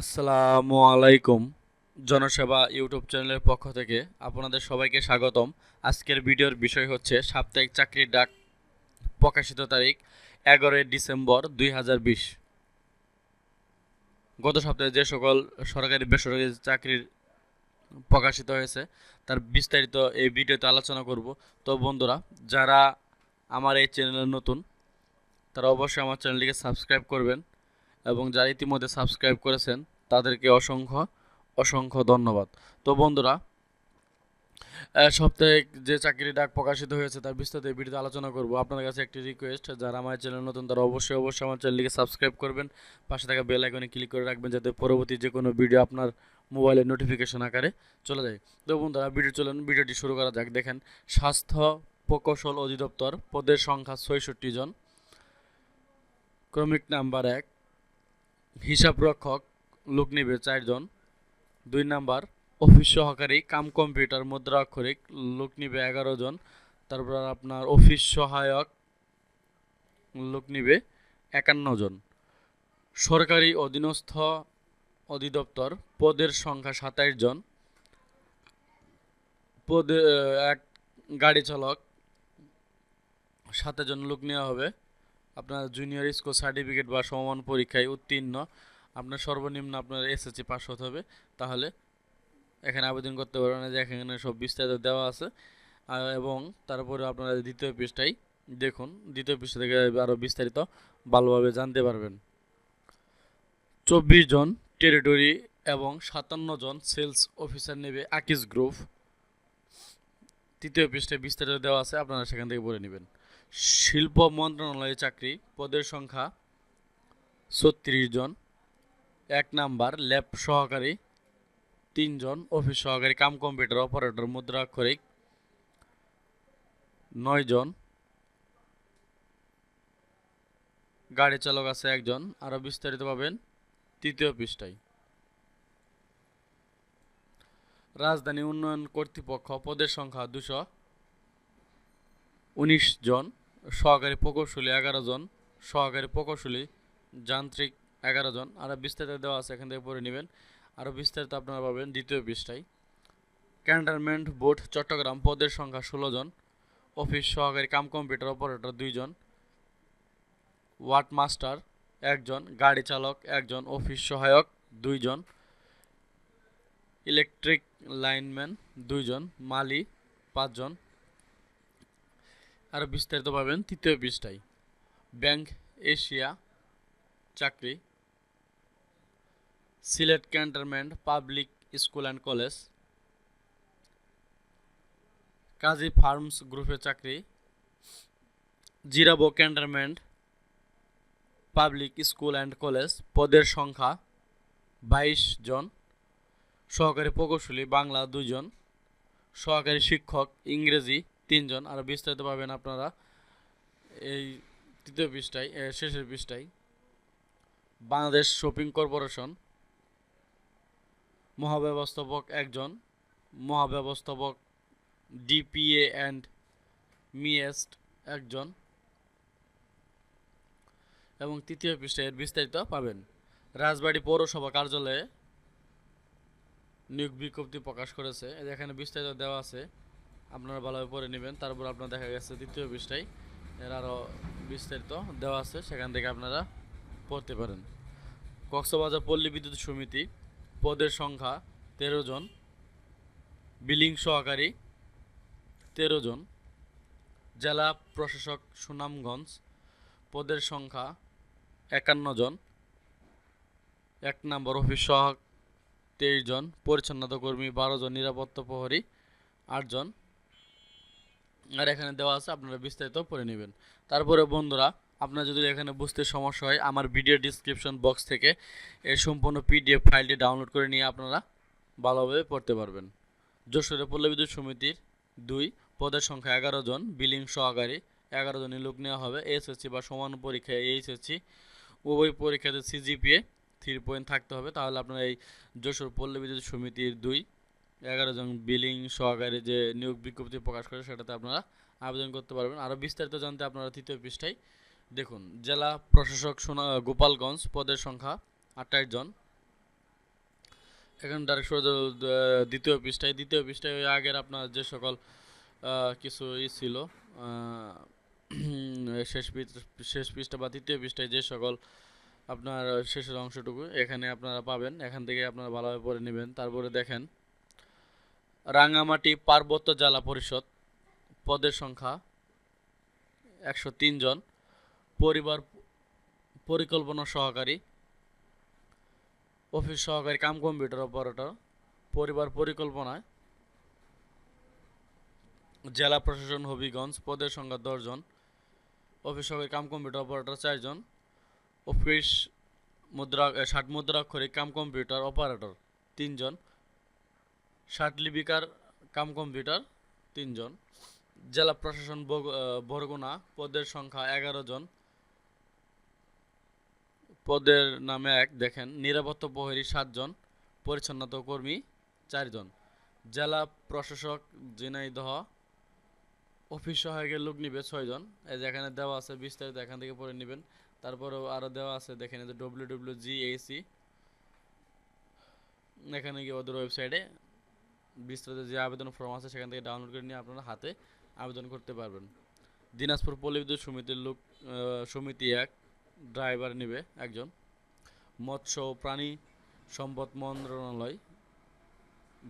আসসালামু আলাইকুম জনসেবা ইউটিউব চ্যানেলের পক্ষ থেকে আপনাদের সবাইকে স্বাগতম। আজকের ভিডিওর বিষয় হচ্ছে সাপ্তাহিক চাকরির ডাক প্রকাশিত তারিখ এগারোই ডিসেম্বর দুই হাজার বিশ। গত সপ্তাহে যে সকল সরকারি বেসরকারি চাকরির প্রকাশিত হয়েছে, তার বিস্তারিত এই ভিডিওতে আলোচনা করব। তো বন্ধুরা, যারা আমার এই চ্যানেলে নতুন, তারা অবশ্যই আমার চ্যানেলটিকে সাবস্ক্রাইব করবেন। এবং যারা ইতিমধ্যে সাবস্ক্রাইব করেছেন, তাদেরকে অসংখ্য অসংখ্য ধন্যবাদ। তো বন্ধুরা সপ্তাহে যে চাকরির ডাক প্রকাশিত হয়েছে তার বিস্তারিত ভিডিওতে আলোচনা করব। আপনাদের কাছে একটি রিকোয়েস্ট যারা আমার চ্যানেল নতুন, তারা অবশ্যই অবশ্যই আমার চ্যানেলটিকে সাবস্ক্রাইব করবেন। পাশে থাকা বেল আইকনে ক্লিক করে রাখবেন, যাতে পরবর্তী যে কোনো ভিডিও আপনার মোবাইলে নোটিফিকেশন আকারে চলে যায়। তো বন্ধুরা ভিডিও চলুন ভিডিওটি শুরু করা যাক। দেখেন, স্বাস্থ্য প্রকৌশল অধিদপ্তর, পদের সংখ্যা ছয়ষট্টি জন। ক্রমিক নাম্বার এক হিসাব রক্ষক লোক নিবে চারজন। দুই নাম্বার, অফিস সহকারী কাম কম্পিউটার মুদ্রা অক্ষরিক লোক নিবে এগারো জন তারপর আপনার অফিস সহায়ক লোক নিবে একান্ন জন সরকারি অধীনস্থ অধিদপ্তর পদের সংখ্যা সাতাইশ জন পদে এক গাড়ি চালক সাতাশ জন লোক নেওয়া হবে। আপনার জুনিয়র স্কুল সার্টিফিকেট বা সমমান পরীক্ষায় উত্তীর্ণ। আপনার সর্বনিম্ন আপনার এসএসসি পাস হতে হবে। তাহলে এখানে আবেদন করতে পারবেন যে এখানে সব বিস্তারিত দেওয়া আছে। এবং তারপরে আপনারা দ্বিতীয় পৃষ্ঠায় দেখুন, দ্বিতীয় পৃষ্ঠা থেকে আরও বিস্তারিত ভালোভাবে জানতে পারবেন। চব্বিশ জন টেরিটরি এবং সাতান্ন জন সেলস অফিসার নেবে আকিস গ্রুপ তৃতীয় পৃষ্ঠায় বিস্তারিত দেওয়া আছে, আপনারা সেখান থেকে পড়ে নেবেন। শিল্প মন্ত্রণালয়ে চাকরি, পদের সংখ্যা ছত্রিশ জন। এক নাম্বার, ল্যাব সহকারী তিনজন অফিস সহকারী, কাম কম্পিউটার, অপারেটর, মুদ্রা অক্ষরিক নয় জন। গাড়ি চালক আছে একজন আরও বিস্তারিত পাবেন তৃতীয় পৃষ্ঠায়। রাজধানী উন্নয়ন কর্তৃপক্ষ, পদের সংখ্যা দুশো উনিশ জন। সহকারী প্রকৌশলী এগারো জন, সহকারী প্রকৌশলী, যান্ত্রিক এগারো জন। আরও বিস্তারিত দেওয়া আছে, এখান থেকে পড়ে নেবেন। আরও বিস্তারিত আপনারা পাবেন দ্বিতীয় পৃষ্ঠায়। Cantonment board, Chattogram. পদের সংখ্যা ষোলো জন। অফিস সহকারী কাম কম্পিউটার অপারেটর দুইজন ওয়ার্ড মাস্টার একজন গাড়ি চালক একজন অফিস সহায়ক দুইজন ইলেকট্রিক লাইনম্যান দুইজন মালি পাঁচজন আরও বিস্তারিত পাবেন তৃতীয় পৃষ্ঠায়। ব্যাংক, এশিয়া, চাকরি। Sylhet cantonment, public school and college. Kazi farms গ্রুপের চাকরি। Zirabo cantonment, public school and college. পদের সংখ্যা বাইশ জন। সহকারী প্রকৌশলী বাংলা দুইজন সহকারী শিক্ষক ইংরেজি তিনজন। আর বিস্তারিত পাবেন আপনারা এই তৃতীয় পৃষ্ঠায় শেষের পৃষ্ঠায়। বাংলাদেশ শপিং কর্পোরেশন মহাব্যবস্থাপক একজন, মহাব্যবস্থাপক ডিপিএ অ্যান্ড মিএস্ট একজন। এবং তৃতীয় পৃষ্ঠায় এর বিস্তারিত পাবেন। রাজবাড়ী পৌরসভা কার্যালয়ে নিয়োগ বিজ্ঞপ্তি প্রকাশ করেছে। এখানে বিস্তারিত দেওয়া আছে। আপনারা ভালোভাবে পরে নেবেন। তারপর আপনার দেখা গেছে দ্বিতীয় পৃষ্ঠায়। এর আরও বিস্তারিত দেওয়া আছে, সেখান থেকে আপনারা পড়তে পারেন। কক্সবাজার পল্লী বিদ্যুৎ সমিতি পদের সংখ্যা তেরো জন, বিলিং সহকারী তেরো জন, জেলা প্রশাসক সুনামগঞ্জ পদের সংখ্যা একান্ন জন, এক নম্বর অফিস সহায়ক তেইশ জন, পরিচ্ছন্নতা কর্মী বারো জন, নিরাপত্তা প্রহরী আটজন আর এখানে দেওয়া আছে, আপনারা বিস্তারিত পড়ে নেবেন। তারপরে বন্ধুরা, আপনার যদি এখানে বুঝতে সমস্যা হয়, আমার ভিডিও ডিসক্রিপশন বক্স থেকে এই সম্পূর্ণ পিডিএফ ফাইলটি ডাউনলোড করে নিয়ে আপনারা ভালোভাবে পড়তে পারবেন। যশোরে পল্লী বিদ্যুৎ সমিতির দুই, পদের সংখ্যা এগারো জন বিলিং সহকারী এগারো জনের লোক নেওয়া হবে এসএসসি বা সমান পরীক্ষায় এইচএসসি উভয় পরীক্ষাতে সিজিপিএ থ্রি পয়েন্ট থাকতে হবে। তাহলে আপনার এই যশোর পল্লী বিদ্যুৎ সমিতির দুই এগারো জন বিলিং সহকারী যে নিয়োগ বিজ্ঞপ্তি প্রকাশ করে সেটাতে আপনারা আবেদন করতে পারবেন। আরও বিস্তারিত জানতে আপনারা তৃতীয় পৃষ্ঠায় দেখুন। জেলা প্রশাসক সোনা গোপালগঞ্জ পদের সংখ্যা আটাইশ জন। এখন ডাইরেক্ট দ্বিতীয় পৃষ্ঠায়। দ্বিতীয় পৃষ্ঠায় আগের আপনার যে সকল কিছু ই ছিল শেষ শেষ পৃষ্ঠা বা তৃতীয় পৃষ্ঠায় যে সকল আপনার শেষের অংশটুকু এখানে আপনারা পাবেন। এখান থেকে আপনারা ভালোভাবে পড়ে নেবেন। তারপরে দেখেন রাঙামাটি পার্বত্য জেলা পরিষদ পদের সংখ্যা একশো জন। পরিবার পরিকল্পনা সহকারী, অফিস সহকারী, কাম কম্পিউটার অপারেটর, পরিবার পরিকল্পনায় জেলা প্রশাসন হবিগঞ্জ পদের সংখ্যা দশজন অফিস সহকারী, কাম কম্পিউটার অপারেটর চারজন অফিস মুদ্রা ষাট মুদ্রাক্ষরিক, কাম কম্পিউটার অপারেটর তিনজন ষাট লিপিকার কাম কম্পিউটার, তিনজন। জেলা প্রশাসন বরগুনা, পদের সংখ্যা এগারো জন। পদের নামে এক, দেখেন, নিরাপত্তা প্রহরী সাতজন পরিচ্ছন্নতা কর্মী চারজন জেলা প্রশাসক ঝিনাইদহ, অফিস সহায়কের লোক নিবে ছয়জন এই যে এখানে দেওয়া আছে বিস্তারিত, এখান থেকে পড়ে নেবেন। তারপরেও আরও দেওয়া আছে, দেখেন যে ডব্লিউ ডব্লিউ জি এসি এখানে গিয়ে ওদের ওয়েবসাইটে বিস্তারিত যে আবেদন ফর্ম আছে সেখান থেকে ডাউনলোড করে নিয়ে আপনারা হাতে আবেদন করতে পারবেন। দিনাজপুর পল্লী বিদ্যুৎ সমিতির লোক সমিতি এক ড্রাইভার নেবে একজন। মৎস্য প্রাণী সম্পদ মন্ত্রণালয়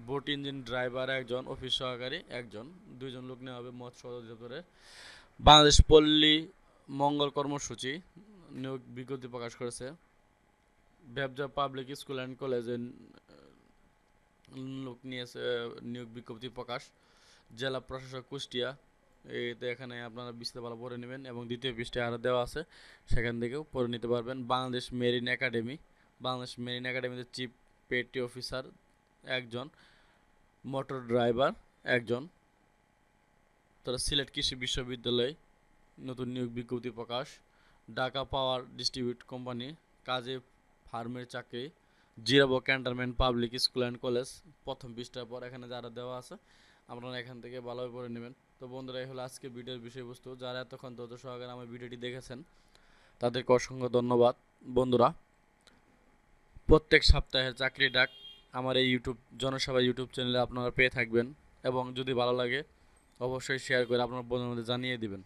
বোট ইঞ্জিন ড্রাইভার একজন অফিস সহকারী একজন। দুইজন লোক নেওয়া হবে মৎস্য অধিদপ্তরে বাংলাদেশ পল্লী মঙ্গল কর্মসূচি নিয়োগ বিজ্ঞপ্তি প্রকাশ করেছে। ব্যবসা পাবলিক স্কুল অ্যান্ড কলেজে লোক নিয়েছে নিয়োগ বিজ্ঞপ্তি প্রকাশ। জেলা প্রশাসক কুষ্টিয়া, এতে এখানে আপনারা বিস্তারিত ভালো পড়ে নেবেন এবং দ্বিতীয় পৃষ্ঠে আরও দেওয়া আছে, সেখান থেকেও পড়ে নিতে পারবেন। Bangladesh marine academy, Bangladesh marine একাডেমিতে চিফ পেটি অফিসার একজন, মোটর ড্রাইভার একজন, তারা সিলেট কৃষি বিশ্ববিদ্যালয়, নতুন নিয়োগ বিজ্ঞপ্তি প্রকাশ, ঢাকা পাওয়ার ডিস্ট্রিবিউট কোম্পানি, কাজে ফার্মের চাকরি Zirabo cantonment public school and college প্রথম পৃষ্ঠার পর এখানে যারা দেওয়া আছে, আপনারা এখান থেকে ভালোভাবে পড়ে নেবেন। তো বন্ধুরা, এই হলো আজকে ভিডিওর বিষয়বস্তু। যারা এতক্ষণ ধৈর্য সহকারে আমার ভিডিওটি দেখেছেন, তাদেরকে অসংখ্য ধন্যবাদ। বন্ধুরা, প্রত্যেক সপ্তাহের চাকরি ডাক আমার এই ইউটিউব, জনসভা ইউটিউব চ্যানেলে আপনারা পেয়ে থাকবেন এবং যদি ভালো লাগে, অবশ্যই শেয়ার করে আপনার বন্ধুদের মধ্যে জানিয়ে দিবেন।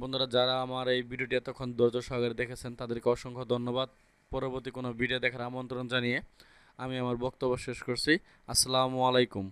বন্ধুরা, যারা আমার এই ভিডিওটি এতক্ষণ ধৈর্য সহকারে দেখেছেন, তাদেরকে অসংখ্য ধন্যবাদ। পরবর্তী কোনো ভিডিও দেখার আমন্ত্রণ জানিয়ে আমি আমার বক্তব্য শেষ করছি। আসসালামু আলাইকুম।